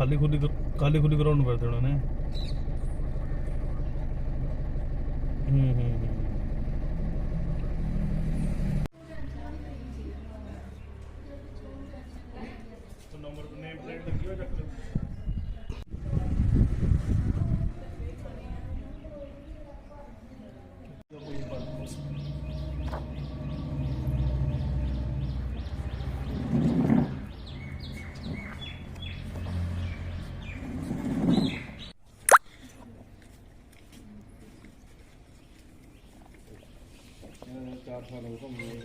ਖਾਲੀ ਖੁੱਲੀ ਖਾਲੀ ਖੁੱਲੀ ਕਰਾਉਣ ਨੂੰ ਫਿਰਦੇ ਉਹਨਾਂ ਨੇ। ਹੂੰ ਹੂੰ ਨੰਬਰ ਨੇਮ ਪਲੇਟ ਲੱਗੀ ਹੋਈ ਚੱਕ ਚਾਰ ਸਾਲ ਹੋ। ਗਏ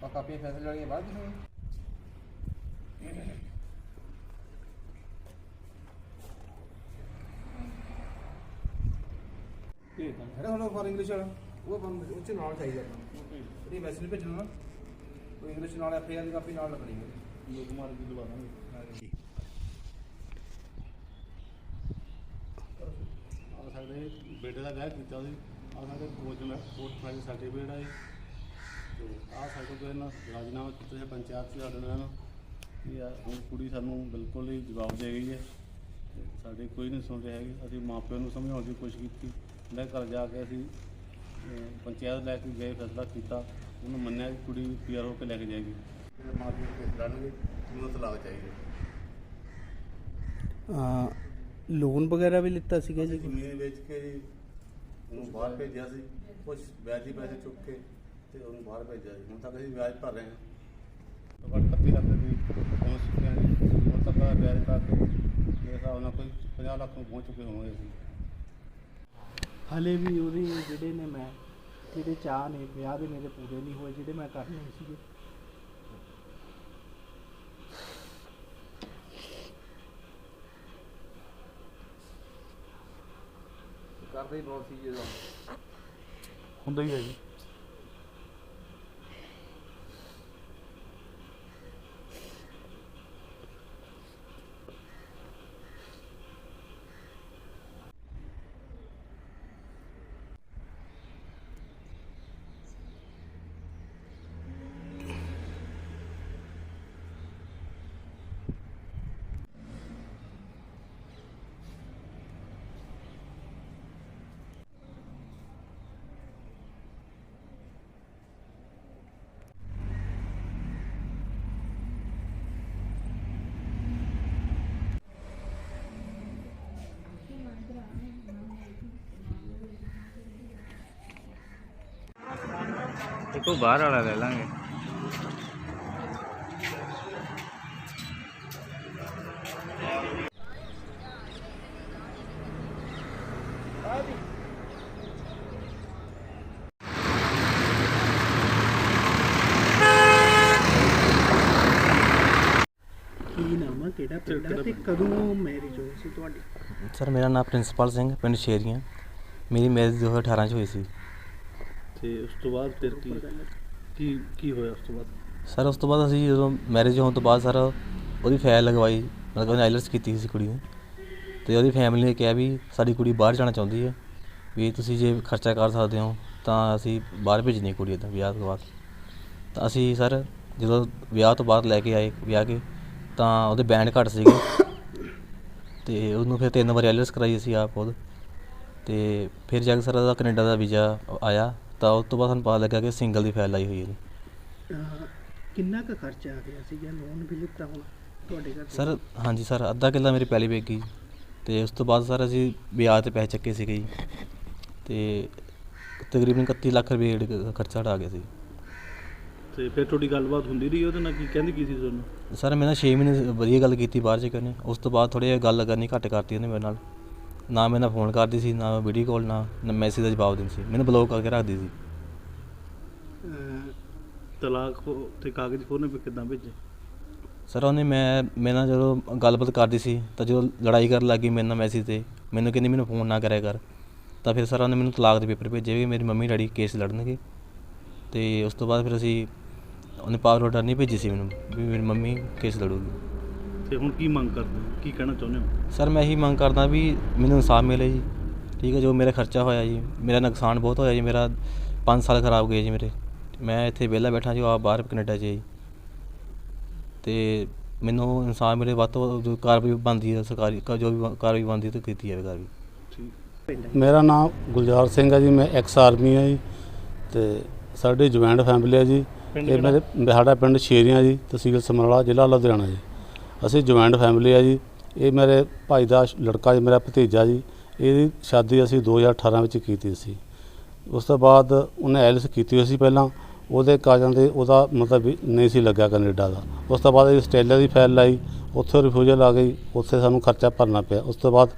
ਤਾਂ ਕਾਪੀ ਫੈਸਲੇ ਵਾਲੀ ਬਾਅਦ ਦੀ ਹੈਗਾ ਹੁਣ ਫਾਰ ਇੰਗਲਿਸ਼ ਵਾਲਾ ਉਹ ਬੰਦ ਉੱਚ ਨਾਲ ਚਾਹੀਦਾ ਆਪਾਂ ਜਿਹੜੀ ਮੈਸੇਜ ਭੇਜਣਾ ਨਾ ਉਹ ਇੰਗਲਿਸ਼ ਨਾਲ ਐਫ ਦੀ ਕਾਪੀ ਨਾਲ ਲੱਗਣੀ ਹੈ ਲੋਕ ਮਾਰ ਕੇ ਦਵਾ ਸਾਡੇ ਬੇਟੇ ਦਾ ਵਿਆਹ ਕੀਤਾ ਸੀ। ਆ ਸਾਡੇ ਕੋਚ ਨਾਲ ਕੋਰਟ ਫਾਈਲ ਸਰਟੀਫਿਕੇਟ ਆਏ ਤੇ ਆ ਸਾਡੇ ਕੋਲ ਨਾ ਰਾਜਨਾਮਾ ਕੀਤਾ ਪੰਚਾਇਤ ਚ ਸਾਡੇ ਨਾਲ। ਕਿ ਆ ਹੁਣ ਕੁੜੀ ਸਾਨੂੰ ਬਿਲਕੁਲ ਹੀ ਜਵਾਬ ਦੇ ਗਈ ਹੈ। ਤੇ ਸਾਡੇ ਕੋਈ ਨਹੀਂ ਸੁਣ ਰਿਹਾ ਹੈਗੀ। ਅਸੀਂ ਮਾਪਿਆਂ ਨੂੰ ਸਮਝਾਉਣ ਦੀ ਕੋਸ਼ਿਸ਼ ਕੀਤੀ। ਲੈ ਘਰ ਜਾ ਕੇ ਅਸੀਂ ਅਹ, ਪੰਚਾਇਤ ਲੈ ਕੇ ਗਏ ਫੈਸਲਾ ਕੀਤਾ। ਉਹਨੂੰ ਮੰਨਿਆ ਕਿ ਕੁੜੀ ਪੀਆਰ ਹੋ ਕੇ ਲੈ ਕੇ ਜਾਏਗੀ। ਮਾਪੇ ਕੇ ਲੜਨਗੇ ਉਹਨੂੰ ਤਲਾਕ ਚਾਹੀਦਾ ਲੋਨ ਵਗੈਰਾ ਵੀ ਲਿੱਤਾ ਸੀਗਾ ਜੀ? ਜ਼ਮੀਨ ਵੇਚ ਕੇ ਜੀ ਉਹਨੂੰ ਬਾਹਰ ਭੇਜਿਆ ਸੀ। ਕੁਝ ਵਿਆਜੀ ਪੈਸੇ ਚੁੱਕ ਕੇ ਤੇ ਉਹਨੂੰ ਬਾਹਰ ਭੇਜਿਆ ਸੀ। ਹੁਣ ਤੱਕ ਅਸੀਂ ਵਿਆਜ ਭਰ ਰਹੇ ਹਾਂ। ਘੱਟ 31 ਲੱਖ ਦੀ ਪਹੁੰਚ ਚੁੱਕੇ ਹਾਂ ਜੀ। ਹੁਣ ਤੱਕ ਦਾ ਵਿਆਜ ਭਰ ਕੇ ਮੇਰੇ ਹਿਸਾਬ ਨਾਲ ਕੋਈ 50 ਲੱਖ ਨੂੰ ਪਹੁੰਚ ਚੁੱਕੇ ਹੋਵਾਂਗੇ ਅਸੀਂ ਹਲੇ ਵੀ ਉਹਦੇ ਜਿਹੜੇ ਨੇ ਮੈਂ ਜਿਹੜੇ ਚਾਹ ਨੇ ਵਿਆਹ ਦੇ ਮੇਰੇ ਪੂਰੇ ਨਹੀਂ ਹੋਏ ਜਿਹੜੇ ਮੈਂ ਕਰਨੇ ਸੀਗੇ। ਹੀ ਬਹੁਤ ਸੀ ਜਦੋਂ। ਹੁੰਦਾ ਹੀ ਹੈ ਜੀ। ਦੇਖੋ ਬਾਹਰ ਵਾਲਾ ਲੈ ਲਾਂਗੇ। ਕੀ ਨਾਮ ਆ? ਕਿਹੜਾ ਪਿੰਡ ਆ? ਤੇ ਕਦੋਂ ਮੈਰਿਜ ਹੋਈ ਸੀ ਤੁਹਾਡੀ? ਸਰ ਮੇਰਾ ਨਾਮ ਪ੍ਰਿੰਸੀਪਲ ਸਿੰਘ ਪਿੰਡ ਸ਼ੇਰੀਆਂ। ਮੇਰੀ ਮੈਰਿਜ 2018 ਚ ਹੋਈ ਸੀ। ਤੇ ਉਸ ਤੋਂ ਬਾਅਦ ਫਿਰ ਕੀ ਕੀ ਕੀ ਹੋਇਆ ਉਸ ਤੋਂ ਬਾਅਦ? ਸਰ, ਉਸ ਤੋਂ ਬਾਅਦ ਅਸੀਂ ਜਦੋਂ ਮੈਰਿਜ ਹੋਣ ਤੋਂ ਬਾਅਦ ਸਰ, ਉਹਦੀ ਫਾਈਲ ਲਗਵਾਈ, ਮਤਲਬ ਉਹਨੇ ਆਈਲਟਸ ਕੀਤੀ ਸੀ ਕੁੜੀ ਨੇ। ਤੇ ਉਹਦੀ ਫੈਮਿਲੀ ਨੇ ਕਿਹਾ ਵੀ ਸਾਡੀ ਕੁੜੀ ਬਾਹਰ ਜਾਣਾ ਚਾਹੁੰਦੀ ਹੈ, ਵੀ ਤੁਸੀਂ ਜੇ ਖਰਚਾ ਕਰ ਸਕਦੇ ਹੋ, ਤਾਂ ਅਸੀਂ ਬਾਹਰ ਭੇਜਣੀ ਕੁੜੀ ਦਾ ਵਿਆਹ ਤੋਂ ਬਾਅਦ। ਤਾਂ ਅਸੀਂ ਸਰ, ਜਦੋਂ ਵਿਆਹ ਤੋਂ ਬਾਅਦ ਲੈ ਕੇ ਆਏ, ਵਿਆਹ ਕੇ, ਤਾਂ ਉਹਦੇ ਬੈਂਡ ਘੱਟ ਸੀਗੇ। ਤੇ ਉਹਨੂੰ ਫਿਰ ਤਿੰਨ ਵਾਰ ਆਈਲਟਸ ਕਰਾਈ ਅਸੀਂ ਆਪ ਖੁਦ। ਤੇ ਫਿਰ ਜਾ ਕੇ ਸਰ ਉਹਦਾ ਕੈਨੇਡਾ ਦਾ ਵੀਜ਼ਾ ਆਇਆ। ਤਾਂ ਉਸ ਤੋਂ ਬਾਅਦ ਸਾਨੂੰ ਪਤਾ ਲੱਗਾ ਕਿ ਸਿੰਗਲ ਦੀ ਫਾਈਲ ਆਈ ਹੋਈ ਹੈ ਅਹ ਕਿੰਨਾ ਕੁ ਖਰਚਾ ਆ ਗਿਆ ਸੀਗਾ ਲੋਨ ਵੀ ਲਿੱਤਾ ਹੁਣ ਤੁਹਾਡੇ ਘਰ? ਸਰ ਹਾਂਜੀ ਸਰ ਅੱਧਾ ਕਿੱਲਾ ਮੇਰੀ ਪਹਿਲੀ ਵੇਚ ਗਈ ਤੇ ਉਸ ਤੋਂ ਬਾਅਦ ਸਰ ਅਸੀਂ ਵਿਆਜ ਤੇ ਪੈਸੇ ਚੱਕੇ ਸੀਗੇ ਜੀ। ਤੇ ਤਕਰੀਬਨ 31 ਲੱਖ ਰੁਪਏ ਜਿਹੜਾ ਖਰਚਾ ਸਾਡਾ ਆ ਗਿਆ ਸੀ। ਤੇ ਫਿਰ ਤੁਹਾਡੀ ਗੱਲਬਾਤ ਹੁੰਦੀ ਰਹੀ ਉਹਦੇ ਨਾਲ ਕੀ ਕਹਿੰਦੀ ਕੀ ਸੀ ਤੁਹਾਨੂੰ? ਸਰ ਮੈਂ ਨਾ 6 ਮਹੀਨੇ ਵਧੀਆ ਗੱਲ ਕੀਤੀ ਬਾਹਰ ਜਾ ਕੇ ਉਹਨੇ ਉਸ ਤੋਂ ਬਾਅਦ ਥੋੜੀ ਜਿਹੀ ਗੱਲ ਕਰਨੀ ਘੱਟ ਕਰਤੀ ਉਹਨੇ ਮੇਰੇ ਨਾਲ। ਨਾ ਮੈਂ ਨਾ ਫੋਨ ਕਰਦੀ ਸੀ ਨਾ ਵੀਡੀਓ ਕਾਲ ਨਾ ਮੈਸੇਜ ਦਾ ਜਵਾਬ ਦਿੰਦੀ ਸੀ। ਮੈਨੂੰ ਬਲੌਕ ਕਰਕੇ ਰੱਖਦੀ ਸੀ। ਅਹ ਤਲਾਕ ਹੋ- ਤੇ ਕਾਗਜ਼ ਉਹਨੇ ਫਿਰ ਕਿੱਦਾਂ ਭੇਜੇ? ਸਰ ਉਹਨੇ ਮੈਂ ਮੇਰੇ ਨਾਲ ਜਦੋਂ ਗੱਲਬਾਤ ਕਰਦੀ ਸੀ ਤਾਂ ਜਦੋਂ ਲੜਾਈ ਕਰਨ ਲੱਗੀ ਮੇਰੇ ਨਾਲ ਮੈਸੇਜ ਤੇ ਮੈਨੂੰ ਕਹਿੰਦੀ ਮੈਨੂੰ ਫੋਨ ਨਾ ਕਰਿਆ ਕਰ। ਤਾਂ ਫਿਰ ਸਰ ਉਹਨੇ ਮੈਨੂੰ ਤਲਾਕ ਦੇ ਪੇਪਰ ਭੇਜੇ ਵੀ ਮੇਰੀ ਮੰਮੀ ਡੈਡੀ ਕੇਸ ਲੜਨਗੇ। ਤੇ ਉਸ ਤੋਂ ਬਾਅਦ ਫਿਰ ਅਸੀਂ ਉਹਨੇ ਪਾਵਰ ਆਰਡਰ ਨਹੀਂ ਭੇਜੀ ਸੀ ਮੈਨੂੰ ਵੀ ਮੇਰੀ ਮੰਮੀ ਕੇਸ ਲੜੂਗੀ। ਤੇ ਹੁਣ ਕੀ ਮੰਗ ਕਰਦੇ ਹੋ? ਕੀ ਕਹਿਣਾ ਚਾਹੁੰਦੇ ਹੋ? ਸਰ ਮੈਂ ਇਹੀ ਮੰਗ ਕਰਦਾ ਵੀ ਮੈਨੂੰ ਇਨਸਾਫ ਮਿਲੇ ਜੀ। ਠੀਕ ਹੈ ਜੋ ਮੇਰਾ ਖਰਚਾ ਹੋਇਆ ਜੀ ਮੇਰਾ ਨੁਕਸਾਨ ਬਹੁਤ ਹੋਇਆ ਜੀ ਮੇਰਾ 5 ਸਾਲ ਖਰਾਬ ਗਏ ਜੀ ਮੇਰੇ। ਮੈਂ ਇੱਥੇ ਵਿਹਲਾ ਬੈਠਾ ਜੀ ਆਪ ਬਾਹਰ ਕੈਨੇਡਾ 'ਚ ਜੀ। ਤੇ ਮੈਨੂੰ ਇਨਸਾਫ ਮਿਲੇ ਵੱਧ ਤੋਂ ਵੱਧ ਜੋ ਕਾਰਵਾਈ ਬਣਦੀ ਹੈ ਸਰਕਾਰੀ ਜੋ ਵੀ ਕਾਰਵਾਈ ਬਣਦੀ ਤਾਂ ਕੀਤੀ ਜਾਵੇ ਕਾਰਵਾਈ। ਮੇਰਾ ਨਾਮ ਗੁਲਜ਼ਾਰ ਸਿੰਘ ਹੈ ਜੀ ਮੈਂ ਐਕਸ ਆਰਮੀ ਹਾਂ ਜੀ ਤੇ ਸਾਡੀ ਜੁਆਇੰਟ ਫੈਮਿਲੀ ਹੈ ਜੀ। ਪਿੰਡ ਇਹ ਮੇਰੇ ਸਾਡਾ ਪਿੰਡ ਸ਼ੇਰੀਆਂ ਜੀ ਤਹਿਸੀਲ ਸਮਰਾਲਾ ਜ਼ਿਲ੍ਹਾ ਲੁਧਿਆਣਾ ਜੀ। ਅਸੀਂ ਜੁਆਇੰਟ ਫੈਮਿਲੀ ਆ ਜੀ। ਇਹ ਮੇਰੇ ਭਾਈ ਦਾ ਲੜਕਾ ਜੀ, ਮੇਰਾ ਭਤੀਜਾ ਜੀ। ਇਹਦੀ ਸ਼ਾਦੀ ਅਸੀਂ 2018 ਵਿੱਚ ਕੀਤੀ ਸੀ। ਉਸ ਤੋਂ ਬਾਅਦ ਉਹਨੇ ਐਲਸ ਕੀਤੀ ਹੋਈ ਸੀ ਪਹਿਲਾਂ। ਉਹਦੇ ਕਾਰਨ ਦੇ ਉਹਦਾ ਮਤਲਬ ਵੀ ਨਹੀਂ ਸੀ ਲੱਗਿਆ ਕੈਨੇਡਾ ਦਾ। ਉਸ ਤੋਂ ਬਾਅਦ ਇਹ ਆਸਟ੍ਰੇਲੀਆ ਦੀ ਫਾਈਲ ਲਾਈ। ਉੱਥੋਂ ਰਿਫਿਊਜ਼ਲ ਆ ਗਈ। ਉੱਥੇ ਸਾਨੂੰ ਖਰਚਾ ਭਰਨਾ ਪਿਆ। ਉਸ ਤੋਂ ਬਾਅਦ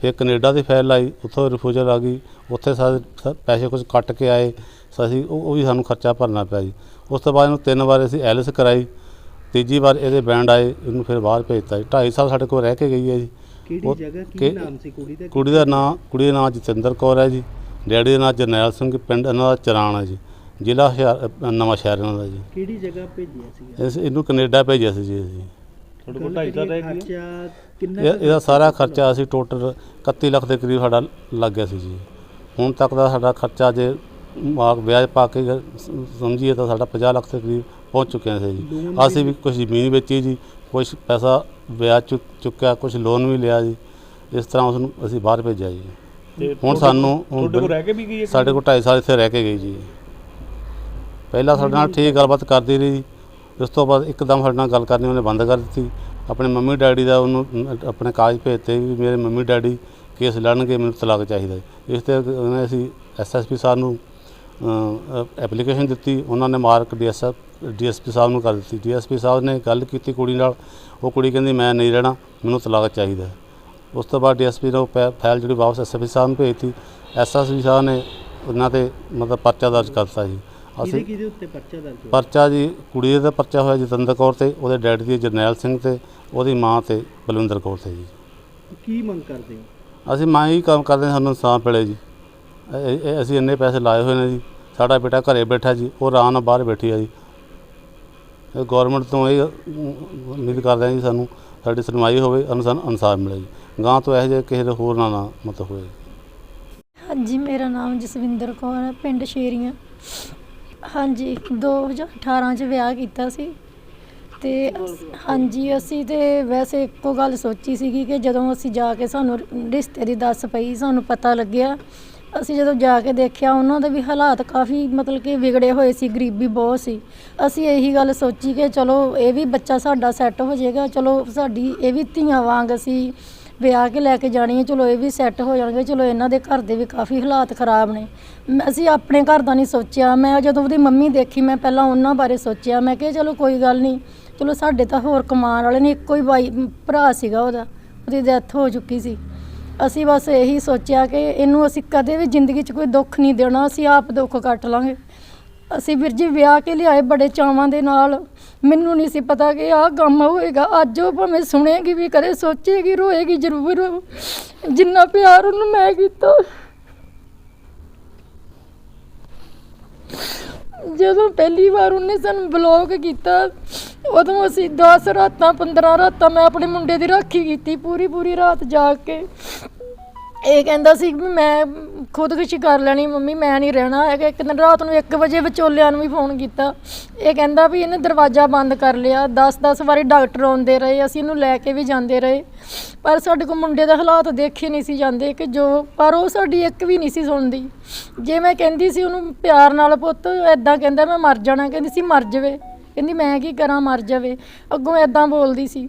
ਫਿਰ ਕੈਨੇਡਾ ਦੀ ਫਾਈਲ ਲਾਈ। ਉੱਥੋਂ ਰਿਫਿਊਜ਼ਲ ਆ ਗਈ। ਉੱਥੇ ਸਾਰੇ ਸ- ਪੈਸੇ ਕੁਝ ਕੱਟ ਕੇ ਆਏ। ਅਸੀਂ ਉਹ ਵੀ ਸਾਨੂੰ ਖਰਚਾ ਭਰਨਾ ਪਿਆ ਜੀ। ਉਸ ਤੋਂ ਬਾਅਦ ਇਹਨੂੰ ਤਿੰਨ ਵਾਰ ਅਸੀਂ ਐਲਸ ਕਰਾਈ। ਤੀਜੀ ਵਾਰ ਇਹਦੇ ਬੈਂਡ ਆਏ ਇਹਨੂੰ ਫਿਰ ਬਾਹਰ ਭੇਜਤਾ ਜੀ। 2.5 ਸਾਲ ਸਾਡੇ ਕੋਲ ਰਹਿ ਕੇ ਗਈ ਹੈ ਜੀ। ਕਿਹੜੀ ਉਹ ਜਗ੍ਹਾ ਕੀ ਕਿ- ਨਾਮ ਸੀ ਕੁੜੀ ਦਾ? ਕੁੜੀ ਦਾ ਨਾਂ ਕੁੜੀ ਦਾ ਨਾਂ ਜਤਿੰਦਰ ਕੌਰ ਹੈ ਜੀ। ਡੈਡੀ ਦਾ ਨਾਂ ਜਰਨੈਲ ਸਿੰਘ ਪਿੰਡ ਇਹਨਾਂ ਦਾ ਚਰਾਣ ਹੈ ਜੀ। ਜ਼ਿਲ੍ਹਾ ਹੁਸ਼ਿਆਰ ਨਵਾਂ ਸ਼ਹਿਰ ਇਹਨਾਂ ਦਾ ਜੀ। ਕਿਹੜੀ ਜਗ੍ਹਾ ਭੇਜਿਆ ਸੀ ਇਸ ਇਹਨੂੰ ਕੈਨੇਡਾ ਭੇਜਿਆ ਸੀ ਜੀ ਅਸੀਂ। ਤੁਹਾਡੇ ਕੋਲ 2.5 ਸਾਲ ਰਹਿ ਗਏ ਖਰਚਾ ਕਿੰਨਾ ਇਹ- ਇਹਦਾ ਸਾਰਾ ਖਰਚਾ ਅਸੀਂ ਟੋਟਲ 31 ਲੱਖ ਦੇ ਕਰੀਬ ਸਾਡਾ ਲੱਗ ਗਿਆ ਸੀ ਜੀ। ਹੁਣ ਤੱਕ ਦਾ ਸਾਡਾ ਖਰਚਾ ਜੇ ਮਾਕ ਵਿਆਜ ਪਾ ਕੇ ਸ- ਸਮਝੀਏ ਤਾਂ ਸਾਡਾ 50 ਲੱਖ ਦੇ ਕਰੀਬ ਪਹੁੰਚ ਚੁੱਕਿਆ ਸੀ ਜੀ। ਅਸੀਂ ਵੀ ਕੁਝ ਜ਼ਮੀਨ ਵੇਚੀ ਜੀ ਕੁਝ ਪੈਸਾ ਵਿਆਜ ਚੁੱਕ ਚੁੱਕਿਆ ਕੁਝ ਲੋਨ ਵੀ ਲਿਆ ਜੀ। ਇਸ ਤਰ੍ਹਾਂ ਉਸ ਨੂੰ ਅਸੀਂ ਬਾਹਰ ਭੇਜਿਆ ਜੀ। ਹੁਣ ਸਾਨੂੰ ਤੁਹਾਡੇ ਕੋਲ ਰਹਿ ਕੇ ਵੀ ਗਈ ਹੈ ਸਾਡੇ ਕੋਲ 2.5 ਸਾਲ ਇੱਥੇ ਰਹਿ ਕੇ ਗਈ ਜੀ। ਪਹਿਲਾਂ ਸਾਡੇ ਨਾਲ ਠੀਕ ਗੱਲਬਾਤ ਕਰਦੀ ਰਹੀ ਉਸ ਤੋਂ ਬਾਅਦ ਇੱਕਦਮ ਸਾਡੇ ਨਾਲ ਗੱਲ ਕਰਨੀ ਉਹਨੇ ਬੰਦ ਕਰ ਦਿੱਤੀ। ਆਪਣੇ ਮੰਮੀ ਡੈਡੀ ਦਾ ਉਹਨੂੰ ਆਪਣੇ ਕਾਗਜ਼ ਭੇਜਤੇ ਵੀ ਮੇਰੇ ਮੰਮੀ ਡੈਡੀ ਕੇਸ ਲੜਨਗੇ ਮੈਨੂੰ ਤਲਾਕ ਚਾਹੀਦਾ ਹੈ। ਇਸ ਤੇ ਅਸੀਂ ਐਸਐਸਪੀ ਸਾਹਿਬ ਨੂੰ ਐਪਲੀਕੇਸ਼ਨ ਦਿੱਤੀ ਉਹਨਾਂ ਨੇ ਮਾਰਕ ਡੀਐਸਐਫ ਡੀਐਸਪੀ ਸਾਹਿਬ ਨੂੰ ਕਰ ਦਿੱਤੀ। ਡੀਐਸਪੀ ਸਾਹਿਬ ਨੇ ਗੱਲ ਕੀਤੀ ਕੁੜੀ ਨਾਲ ਉਹ ਕੁੜੀ ਕਹਿੰਦੀ ਮੈਂ ਨਹੀਂ ਰਹਿਣਾ ਮੈਨੂੰ ਤਲਾਕ ਚਾਹੀਦਾ। ਉਸ ਤੋਂ ਬਾਅਦ ਡੀਐਸਪੀ ਨੇ ਉਹ ਪੈ- ਫਾਈਲ ਜਿਹੜੀ ਵਾਪਸ ਐਸਐਸਪੀ ਸਾਹਿਬ ਨੂੰ ਭੇਜਤੀ। ਐਸਐਸਪੀ ਸਾਹਿਬ ਨੇ ਉਹਨਾਂ ਤੇ ਮਤਲਬ ਪਰਚਾ ਦਰਜ ਕਰਤਾ ਜੀ। ਕਿਹਦੇ ਅਸੀਂ ਕਿਹਦੇ ਉੱਤੇ ਪਰਚਾ ਦਰਜ ਹੋਇਆ? ਪਰਚਾ ਜੀ ਕੁੜੀ ਦਾ ਪਰਚਾ ਹੋਇਆ ਜਤਿੰਦਰ ਕੌਰ ਤੇ ਉਹਦੇ ਡੈਡੀ ਦੀ ਜਰਨੈਲ ਸਿੰਘ ਤੇ ਉਹਦੀ ਮਾਂ ਤੇ ਬਲਵਿੰਦਰ ਕੌਰ ਤੇ ਜੀ। ਕੀ ਮੰਗ ਕਰਦੇ ਹੋ? ਅਸੀਂ ਮਾਂ ਹੀ ਕੰਮ ਕਰਦੇ ਹਾਂ, ਸਾਨੂੰ ਇਨਸਾਫ ਮਿਲੇ ਜੀ। ਇਹ- ਇਹ- ਅਸੀਂ ਇੰਨੇ ਪੈਸੇ ਲਾਏ ਹੋਏ ਨੇ ਜੀ। ਸਾਡਾ ਬੇਟਾ ਘਰੇ ਬੈਠਾ ਜੀ ਉਹ ਆਰਾਮ ਨਾਲ ਬਾਹਰ ਬੈਠੀ ਆ ਜੀ। ਇਹ ਗਵਰਨਮੈਂਟ ਤੋਂ ਇਹ ਅਮ, ਉਮੀਦ ਕਰਦੇ ਹਾਂ ਜੀ ਸਾਨੂੰ ਸਾਡੀ ਸੁਣਵਾਈ ਹੋਵੇ ਔਰ ਇਨਸਾਫ ਮਿਲੇ ਜੀ। ਗਾਂ ਤੋਂ ਇਹੋ ਜਿਹੇ ਕਿਸੇ ਦੇ ਹੋਰ ਨਾ ਨਾ ਮਤਲਬ ਹੋਏ ਹਾਂਜੀ ਮੇਰਾ ਨਾਮ ਜਸਵਿੰਦਰ ਕੌਰ ਹੈ ਪਿੰਡ ਸ਼ੇਰੀਆਂ। ਹਾਂਜੀ 2018 ਚ ਵਿਆਹ ਕੀਤਾ ਸੀ। ਤੇ ਅਸ- ਹਾਂਜੀ ਅਸੀਂ ਤੇ ਵੈਸੇ ਇੱਕੋ ਗੱਲ ਸੋਚੀ ਸੀਗੀ ਕਿ ਜਦੋਂ ਅਸੀਂ ਜਾ ਕੇ ਸਾਨੂੰ ਰਿਸ਼ਤੇ ਦੀ ਦੱਸ ਪਈ ਸਾਨੂੰ ਪਤਾ ਲੱਗਿਆ ਅਸੀਂ ਜਦੋਂ ਜਾ ਕੇ ਦੇਖਿਆ, ਉਹਨਾਂ ਦੇ ਵੀ ਹਾਲਾਤ ਕਾਫੀ ਮਤਲਬ ਕਿ ਵਿਗੜੇ ਹੋਏ ਸੀ, ਗਰੀਬੀ ਬਹੁਤ ਸੀ। ਅਸੀਂ ਇਹੀ ਗੱਲ ਸੋਚੀ ਕਿ ਚਲੋ ਇਹ ਵੀ ਬੱਚਾ ਸਾਡਾ ਸੈੱਟ ਹੋ ਜਾਏਗਾ, ਚਲੋ ਸਾਡੀ ਇਹ ਵੀ ਧੀਆਂ ਵਾਂਗ ਅਸੀਂ ਵਿਆਹ ਕੇ ਲੈ ਕੇ ਜਾਣੀ ਹੈ, ਚਲੋ ਇਹ ਵੀ ਸੈੱਟ ਹੋ ਜਾਣਗੇ, ਚਲੋ ਇਹਨਾਂ ਦੇ ਘਰ ਦੇ ਵੀ ਕਾਫੀ ਹਾਲਾਤ ਖਰਾਬ ਨੇ। ਮੈਂ ਅਸੀਂ ਆਪਣੇ ਘਰ ਦਾ ਨਹੀਂ ਸੋਚਿਆ। ਮੈਂ ਜਦੋਂ ਉਹਦੀ ਮੰਮੀ ਦੇਖੀ, ਮੈਂ ਪਹਿਲਾਂ ਉਹਨਾਂ ਬਾਰੇ ਸੋਚਿਆ। ਮੈਂ ਕਿਹਾ, ਚਲੋ ਕੋਈ ਗੱਲ ਨਹੀਂ, ਚਲੋ ਸਾਡੇ ਤਾਂ ਹੋਰ ਕਮਾਉਣ ਵਾਲੇ ਨੇ, ਇੱਕੋ ਹੀ ਬਾਈ ਭਰਾ ਸੀਗਾ ਉਹਦਾ, ਉਹਦੀ ਡੈਥ ਹੋ ਚੁੱਕੀ ਸੀ। ਅਸੀਂ ਬਸ ਇਹੀ ਸੋਚਿਆ ਕਿ ਇਹਨੂੰ ਅਸੀਂ ਕਦੇ ਵੀ ਜ਼ਿੰਦਗੀ 'ਚ ਕੋਈ ਦੁੱਖ ਨਹੀਂ ਦੇਣਾ, ਅਸੀਂ ਆਪ ਦੁੱਖ ਕੱਟ ਲਾਂਗੇ। ਅਸੀਂ ਵੀਰ ਜੀ ਵਿਆਹ ਕੇ ਲਿਆਏ ਬੜੇ ਚਾਵਾਂ ਦੇ ਨਾਲ। ਮੈਨੂੰ ਨਹੀਂ ਸੀ ਪਤਾ ਕਿ ਆਹ ਕੰਮ ਹੋਏਗਾ। ਅੱਜ ਉਹ ਭਾਵੇਂ ਸੁਣੇਗੀ ਵੀ ਕਦੇ, ਸੋਚੇਗੀ, ਰੋਏਗੀ, ਜ਼ਰੂਰ। ਜਿੰਨਾ ਪਿਆਰ ਉਹਨੂੰ ਮੈਂ ਕੀਤਾ। ਜਦੋਂ ਪਹਿਲੀ ਵਾਰ ਉਹਨੇ ਸਾਨੂੰ ਬਲੌਕ ਕੀਤਾ, ਉਦੋਂ ਅਸੀਂ 10 ਰਾਤਾਂ 15 ਰਾਤਾਂ ਮੈਂ ਆਪਣੇ ਮੁੰਡੇ ਦੀ ਰਾਖੀ ਕੀਤੀ ਪੂਰੀ ਪੂਰੀ ਰਾਤ ਜਾਗ ਕੇ। ਇਹ ਕਹਿੰਦਾ ਸੀ ਵੀ ਮੈਂ ਖੁਦਕੁਸ਼ੀ ਕਰ ਲੈਣੀ ਮੰਮੀ, ਮੈਂ ਨਹੀਂ ਰਹਿਣਾ ਹੈਗਾ। ਇੱਕ ਦਿਨ ਰਾਤ ਨੂੰ 1 ਵਜੇ ਵਿਚੋਲਿਆਂ ਨੂੰ ਵੀ ਫੋਨ ਕੀਤਾ। ਇਹ ਕਹਿੰਦਾ ਵੀ ਇਹਨੇ ਦਰਵਾਜ਼ਾ ਬੰਦ ਕਰ ਲਿਆ। 10-10 ਵਾਰੀ ਡਾਕਟਰ ਆਉਂਦੇ ਰਹੇ, ਅਸੀਂ ਇਹਨੂੰ ਲੈ ਕੇ ਵੀ ਜਾਂਦੇ ਰਹੇ। ਪਰ ਸਾਡੇ ਕੋਲ ਮੁੰਡੇ ਦੇ ਹਾਲਾਤ ਦੇਖੇ ਨਹੀਂ ਸੀ ਜਾਂਦੇ ਕਿ ਜੋ, ਪਰ ਉਹ ਸਾਡੀ ਇੱਕ ਵੀ ਨਹੀਂ ਸੀ ਸੁਣਦੀ। ਜੇ ਮੈਂ ਕਹਿੰਦੀ ਸੀ ਉਹਨੂੰ ਪਿਆਰ ਨਾਲ, ਪੁੱਤ ਐਦਾਂ ਕਹਿੰਦਾ ਮੈਂ ਮਰ ਜਾਣਾ। ਕਹਿੰਦੀ ਸੀ, ਮਰ ਜਾਵੇ। ਕਹਿੰਦੀ, ਮੈਂ ਕੀ ਕਰਾਂ, ਮਰ ਜਾਵੇ। ਅੱਗੋਂ ਐਦਾਂ ਬੋਲਦੀ ਸੀ।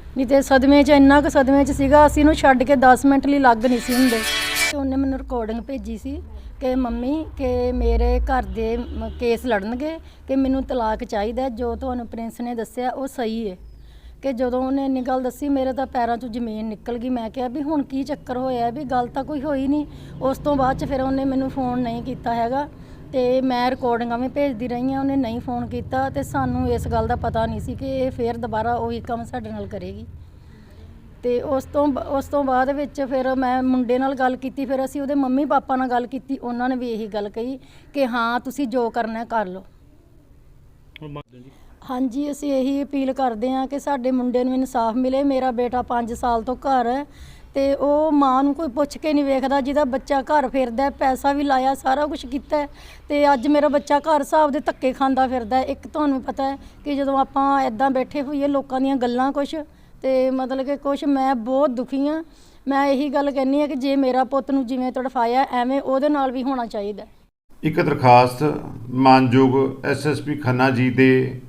ਨਹੀਂ ਤੇ ਸਦਮੇ 'ਚ ਇੰਨਾ ਕੁ ਸਦਮੇ 'ਚ ਸੀਗਾ, ਅਸੀਂ ਉਹਨੂੰ ਛੱਡ ਕੇ 10 ਮਿੰਟ ਲਈ ਲੱਗ ਨਹੀਂ ਸੀ ਹੁੰਦੇ। ਤੇ ਉਹਨੇ ਮੈਨੂੰ ਰਿਕਾਰਡਿੰਗ ਭੇਜੀ ਸੀ ਕਿ ਮੰਮੀ, ਕਿ ਮੇਰੇ ਘਰ ਦੇ ਮ- ਕੇਸ ਲੜਨਗੇ, ਕਿ ਮੈਨੂੰ ਤਲਾਕ ਚਾਹੀਦਾ ਹੈ। ਜੋ ਤੁਹਾਨੂੰ ਪ੍ਰਿੰਸ ਨੇ ਦੱਸਿਆ ਉਹ ਸਹੀ ਹੈ ਕਿ ਜਦੋਂ ਉਹਨੇ ਇੰਨੀ ਗੱਲ ਦੱਸੀ, ਮੇਰੇ ਤਾਂ ਪੈਰਾਂ 'ਚੋਂ ਜ਼ਮੀਨ ਨਿਕਲ ਗਈ। ਮੈਂ ਕਿਹਾ ਵੀ ਹੁਣ ਕੀ ਚੱਕਰ ਹੋਇਆ, ਵੀ ਗੱਲ ਤਾਂ ਕੋਈ ਹੋਈ ਨਹੀਂ। ਉਸ ਤੋਂ ਬਾਅਦ 'ਚ ਫਿਰ ਉਹਨੇ ਮੈਨੂੰ ਫੋਨ ਨਹੀਂ ਕੀਤਾ ਹੈਗਾ। ਤੇ ਮੈਂ ਰਿਕਾਰਡਿੰਗਾਂ ਵੀ ਭੇਜਦੀ ਰਹੀ ਹਾਂ ਉਹਨੇ ਨਹੀਂ ਫੋਨ ਕੀਤਾ ਤੇ ਸਾਨੂੰ ਇਸ ਗੱਲ ਦਾ ਪਤਾ ਨਹੀਂ ਸੀ ਕਿ ਇਹ ਫੇਰ ਦੁਬਾਰਾ ਉਹੀ ਕੰਮ ਸਾਡੇ ਨਾਲ ਕਰੇਗੀ। ਤੇ ਉਸ ਤੋਂ ਉਸ ਤੋਂ ਬਾਅਦ ਵਿੱਚ ਫਿਰ ਮੈਂ ਮੁੰਡੇ ਨਾਲ ਗੱਲ ਕੀਤੀ ਫਿਰ ਅਸੀਂ ਉਹਦੇ ਮੰਮੀ ਪਾਪਾ ਨਾਲ ਗੱਲ ਕੀਤੀ ਉਹਨਾਂ ਨੇ ਵੀ ਇਹੀ ਗੱਲ ਕਹੀ ਕਿ ਹਾਂ ਤੁਸੀਂ ਜੋ ਕਰਨਾ ਕਰ ਲਓ। ਹੁਣ ਮੰਗਦੇ ਜੀ? ਹਾਂਜੀ ਅਸੀਂ ਇਹੀ ਅਪੀਲ ਕਰਦੇ ਹਾਂ ਕਿ ਸਾਡੇ ਮੁੰਡੇ ਨੂੰ ਇਨਸਾਫ ਮਿਲੇ। ਮੇਰਾ ਬੇਟਾ 5 ਸਾਲ ਤੋਂ ਘਰ ਹੈ। ਤੇ ਉਹ ਮਾਂ ਨੂੰ ਕੋਈ ਪੁੱਛ ਕੇ ਨਹੀਂ ਵੇਖਦਾ ਜਿਹਦਾ ਬੱਚਾ ਘਰ ਫਿਰਦਾ ਹੈ, ਪੈਸਾ ਵੀ ਲਾਇਆ ਸਾਰਾ ਕੁਝ ਕੀਤਾ ਹੈ, ਤੇ ਅੱਜ ਮੇਰਾ ਬੱਚਾ ਘਰ ਹਿਸਾਬ ਦੇ ਧੱਕੇ ਖਾਂਦਾ ਫਿਰਦਾ ਹੈ। ਇੱਕ ਤੁਹਾਨੂੰ ਪਤਾ ਹੈ ਕਿ ਜਦੋਂ ਆਪਾਂ ਐਦਾਂ ਬੈਠੇ ਹੋਈਏ ਲੋਕਾਂ ਦੀਆਂ ਗੱਲਾਂ ਕੁਝ ਤੇ ਮਤਲਬ ਕਿ ਕੁਝ ਮੈਂ ਬਹੁਤ ਦੁਖੀ ਹਾਂ ਮੈਂ ਇਹੀ ਗੱਲ ਕਹਿੰਨੀ ਆ ਕਿ ਜੇ ਮੇਰਾ ਪੁੱਤ ਨੂੰ ਜਿਵੇਂ ਤੜਫਾਇਆ ਐਵੇਂ ਉਹਦੇ ਨਾਲ ਵੀ ਹੋਣਾ ਚਾਹੀਦਾ ਹੈ। ਇੱਕ ਦਰਖਾਸਤ ਮਾਨਯੋਗ ਐਸਐਸਪੀ ਖੰਨਾ ਜੀ ਦੇ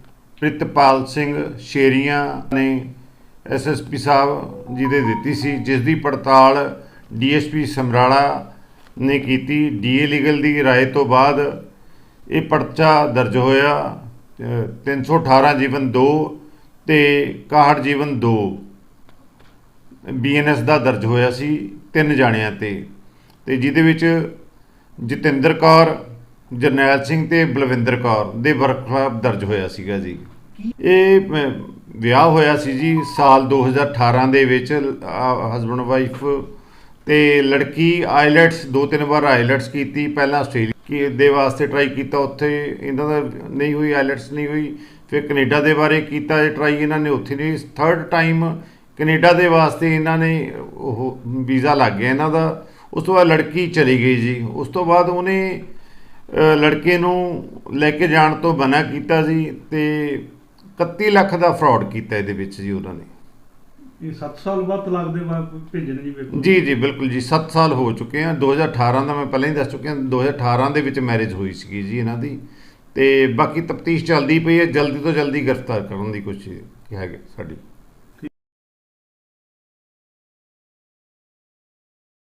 ਪ੍ਰਿਤਪਾਲ ਸਿੰਘ ਸ਼ੇਰੀਆਂ ਨੇ ਐਸਐਸਪੀ ਸਾਹਿਬ ਜੀ ਦੇ ਦਿੱਤੀ ਸੀ ਜਿਸ ਦੀ ਪੜਤਾਲ ਡੀਐਸਪੀ ਸਮਰਾਲਾ ਨੇ ਕੀਤੀ ਡੀਏ ਲੀਗਲ ਦੀ رائے ਤੋਂ ਬਾਅਦ ਇਹ ਪਰਚਾ ਦਰਜ ਹੋਇਆ ਅ, 318 ਜੀਵਨ 2 ਤੇ 61 ਜੀਵਨ 2 ਬੀਐਨਐਸ ਦਾ ਦਰਜ ਹੋਇਆ ਸੀ ਤਿੰਨ ਜਾਣਿਆਂ ਤੇ ਤੇ ਜਿਹਦੇ ਵਿੱਚ ਜਤਿੰਦਰ ਕੌਰ ਜਰਨੈਲ ਸਿੰਘ ਤੇ ਬਲਵਿੰਦਰ ਕੌਰ ਦੇ ਵਰਖਲਾਫ ਦਰਜ ਹੋਇਆ ਸੀਗਾ ਜੀ ਇਹ ਅਮ, ਵਿਆਹ ਹੋਇਆ ਸੀ ਜੀ ਸਾਲ 2018 ਦੇ ਵਿੱਚ ਹਸਬੰਡ ਵਾਈਫ ਤੇ ਲੜਕੀ ਆਈਲੈਟਸ ਦੋ ਤਿੰਨ ਵਾਰ ਆਈਲੈਟਸ ਕੀਤੀ, ਪਹਿਲਾਂ ਆਸਟ੍ਰੇਲੀਆ ਦੇ ਵਾਸਤੇ ਟਰਾਈ ਕੀਤਾ ਉੱਥੇ, ਇਹਨਾਂ ਦਾ ਨਹੀਂ ਹੋਈ, ਆਈਲੈਟਸ ਨਹੀਂ ਹੋਈ, ਫਿਰ ਕੈਨੇਡਾ ਦੇ ਬਾਰੇ ਕੀਤਾ ਟਰਾਈ ਇਹਨਾਂ ਨੇ ਉੱਥੇ ਨਹੀਂ ਥਰਡ ਟਾਈਮ ਕੈਨੇਡਾ ਦੇ ਵਾਸਤੇ ਇਹਨਾਂ ਨੇ ਉਹ ਵੀਜ਼ਾ ਲੱਗ ਗਿਆ ਇਹਨਾਂ ਦਾ, ਉਸ ਤੋਂ ਬਾਅਦ ਲੜਕੀ ਚਲੀ ਗਈ ਜੀ, ਉਸ ਤੋਂ ਬਾਅਦ ਉਹਨੇ ਲੜਕੇ ਨੂੰ ਲੈ ਕੇ ਜਾਣ ਤੋਂ ਮਨਾ ਕੀਤਾ ਸੀ ਤੇ 31 ਲੱਖ ਦਾ ਫਰਾਡ ਕੀਤਾ ਇਹਦੇ ਵਿੱਚ ਜੀ ਉਹਨਾਂ ਨੇ। ਇਹ 7 ਸਾਲ ਬਾਅਦ ਤਲਾਕ ਦੇ ਬਾਅਦ ਭੇਜਣ ਜੀ ਵੇਖੋ। ਜੀ ਜੀ ਬਿਲਕੁਲ ਜੀ 7 ਸਾਲ ਹੋ ਚੁੱਕੇ ਆ। 2018 ਦਾ ਮੈਂ ਪਹਿਲਾਂ ਹੀ ਦੱਸ ਚੁੱਕਿਆ 2018 ਦੇ ਵਿੱਚ ਮੈਰਿਜ ਹੋਈ ਸੀਗੀ ਜੀ ਇਹਨਾਂ ਦੀ। ਤੇ ਬਾਕੀ ਤਫਤੀਸ਼ ਚੱਲਦੀ ਪਈ ਹੈ ਜਲਦੀ ਤੋਂ ਜਲਦੀ ਗ੍ਰਿਫਤਾਰ ਕਰਨ ਦੀ ਕੋਸ਼ਿਸ਼ ਹੈ ਸਾਡੀ।